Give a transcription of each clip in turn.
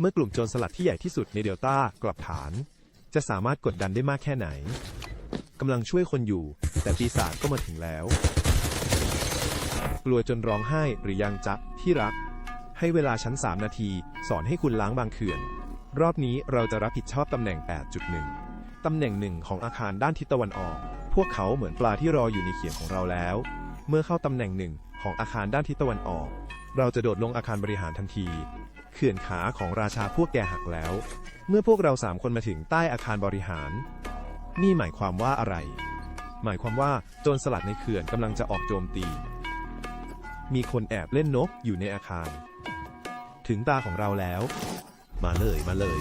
เมื่อกลุ่มโจรสลัดที่ใหญ่ที่สุดในเดลต้ากลับฐาน จะสามารถกดดันได้มากแค่ไหนกำลังช่วยคนอยู่ แต่ปีศาจก็มาถึงแล้ว กลัวจนร้องไห้หรือยังจ๊ะที่รัก ให้เวลาฉัน3 นาที สอนให้คุณล้างบางเขื่อน รอบนี้เราจะรับผิดชอบตำแหน่ง 8.1 ตำแหน่งหนึ่งของอาคารด้านทิศตะวันออก พวกเขาเหมือนปลาที่รออยู่ในเขียงของเราแล้ว เมื่อเข้าตำแหน่งหนึ่งของอาคารด้านทิศตะวันออก เราจะโดดลงอาคารบริหารทันที เขื่อนขาของราชาพวกแกหักแล้ว เมื่อพวกเราสามคนมาถึงใต้อาคารบริหาร นี่หมายความว่าอะไร หมายความว่าโจรสลัดในเขื่อนกำลังจะออกโจมตี มีคนแอบเล่นนกอยู่ในอาคาร ถึงตาของเราแล้ว มาเลยมาเลย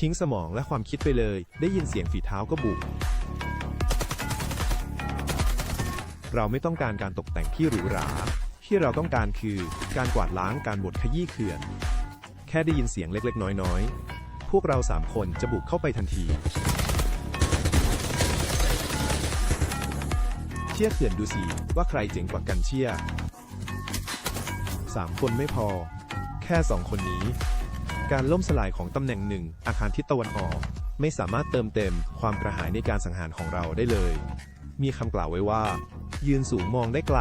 ทิ้งสมองและความคิดไปเลย ได้ยินเสียงฝีเท้าก็บุกเราไม่ต้องการการตกแต่งที่หรูหรา ที่เราต้องการคือการกวาดล้างการบดขยี้เขื่อน แค่ได้ยินเสียงเล็ก ๆ น้อย ๆ พวกเราสามคนจะบุกเข้าไปทันที เชี่ยเขื่อนดูสิว่าใครเจ๋งกว่ากันเชี่ยสามคนไม่พอ แค่สองคนนี้ การล่มสลายของตำแหน่งหนึ่ง อาคารทิศตะวันออก ไม่สามารถเติมเต็มความกระหายในการสังหารของเราได้เลย มีคำกล่าวไว้ว่า ยืนสูงมองได้ไกล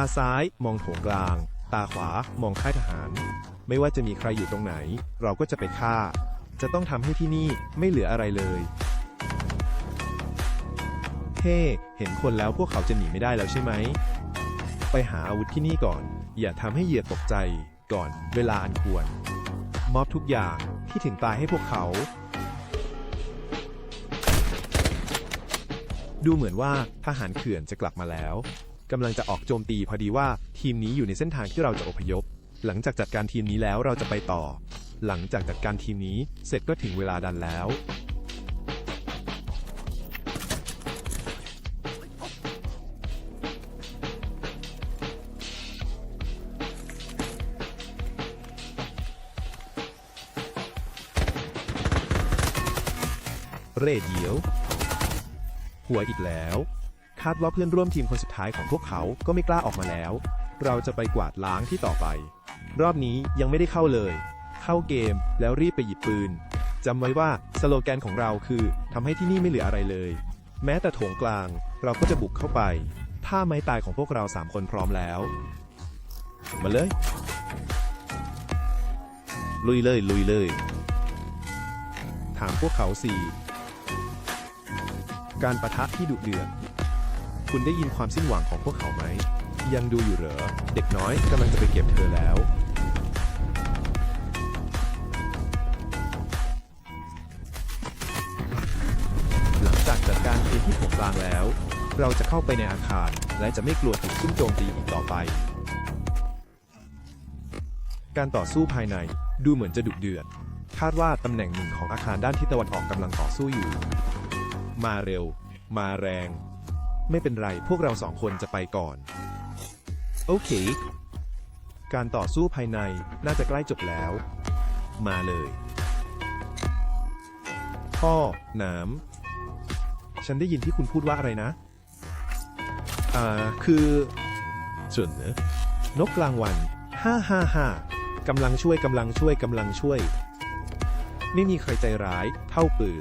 ตาซ้ายมองโถงกลาง ตาขวามองค่ายทหาร ไม่ว่าจะมีใครอยู่ตรงไหน เราก็จะไปฆ่า จะต้องทำให้ที่นี่ไม่เหลืออะไรเลย เฮ้ เห็นคนแล้วพวกเขาจะหนีไม่ได้แล้วใช่ไหม ไปหาอาวุธที่นี่ก่อน อย่าทำให้เหยื่อตกใจ ก่อนเวลาอันควร มอบทุกอย่างที่ถึงตายให้พวกเขาดูเหมือนว่าทหารเขื่อนจะกลับมาแล้ว กำลังจะออกโจมตีพอดีว่าทีมนี้อยู่ในเส้นทางที่เราจะอพยพ หลังจากจัดการทีมนี้แล้วเราจะไปต่อ หลังจากจัดการทีมนี้เสร็จก็ถึงเวลาดันแล้ว เรเดียว หัวอีกแล้ว คาดว่าเพื่อนร่วมทีมคนสุดท้ายของพวกเขาก็ไม่กล้าออกมาแล้ว เราจะไปกวาดล้างที่ต่อไป รอบนี้ยังไม่ได้เข้าเลย เข้าเกมแล้วรีบไปหยิบปืนจำไว้ว่าสโลแกนของเราคือทำให้ที่นี่ไม่เหลืออะไรเลย แม้แต่โถงกลางเราก็จะบุกเข้าไปถ้าไม้ตายของพวกเราสามคนพร้อมแล้ว มาเลย ลุยเลย ลุยเลย ถามพวกเขาสี่การประทะที่ดุเดือด คุณได้ยินความสิ้นหวังของพวกเขาไหม ยังดูอยู่เหรอ เด็กน้อยกำลังจะไปเก็บเธอแล้ว หลังจากจัดการพื้นที่โถงกลางแล้ว เราจะเข้าไปในอาคาร และจะไม่กลัวถูกซุ่มโจมตีอีกต่อไป การต่อสู้ภายในดูเหมือนจะดุเดือด คาดว่าตำแหน่งหนึ่งของอาคารด้านทิศตะวันออกกำลังต่อสู้อยู่ มาเร็ว มาแรง ไม่เป็นไรพวกเราสองคนจะไปก่อน โอเค การต่อสู้ภายในน่าจะใกล้จบแล้ว มาเลยพ่อหนามฉันได้ยินที่คุณพูดว่าอะไรนะ อ่า คือส่วนเนอะนกกลางวัน ห้าห้าห้ากำลังช่วยกำลังช่วยกำลังช่วย ไม่มีใครใจร้าย เท่าปือ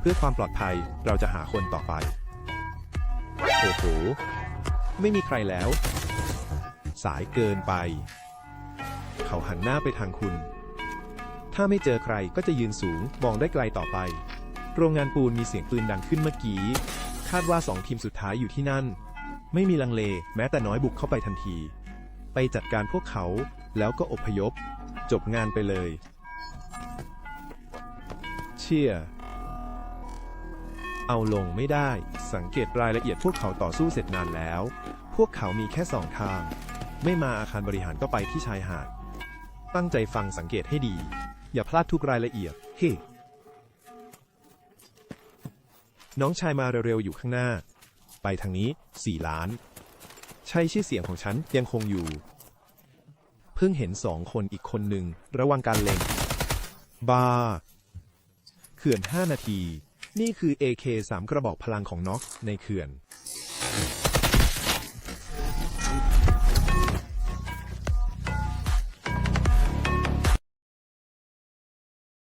เพื่อความปลอดภัยเราจะหาคนต่อไป โอ้โห ไม่มีใครแล้ว สายเกินไป เขาหันหน้าไปทางคุณ ถ้าไม่เจอใครก็จะยืนสูง มองได้ไกลต่อไป โรงงานปูนมีเสียงปืนดังขึ้นเมื่อกี้ คาดว่าสองทีมสุดท้ายอยู่ที่นั่น ไม่มีลังเล แม้แต่น้อยบุกเข้าไปทันที ไปจัดการพวกเขา แล้วก็อพยพ จบงานไปเลย เชี่ย เอาลงไม่ได้ สังเกตรายละเอียดพวกเขาต่อสู้เสร็จนานแล้ว พวกเขามีแค่สองทาง ไม่มาอาคารบริหารก็ไปที่ชายหาด ตั้งใจฟังสังเกตให้ดี อย่าพลาดทุกรายละเอียด เฮ้ น้องชายมาเร็วๆอยู่ข้างหน้า ไปทางนี้4ล้าน ใช่ชื่อเสียงของฉันยังคงอยู่ เพิ่งเห็นสองคนอีกคนหนึ่งระวังการเล็ง บาเขื่อน5นาที นี่คือ AK 3 กระบอกพลังของน็อกในเขื่อน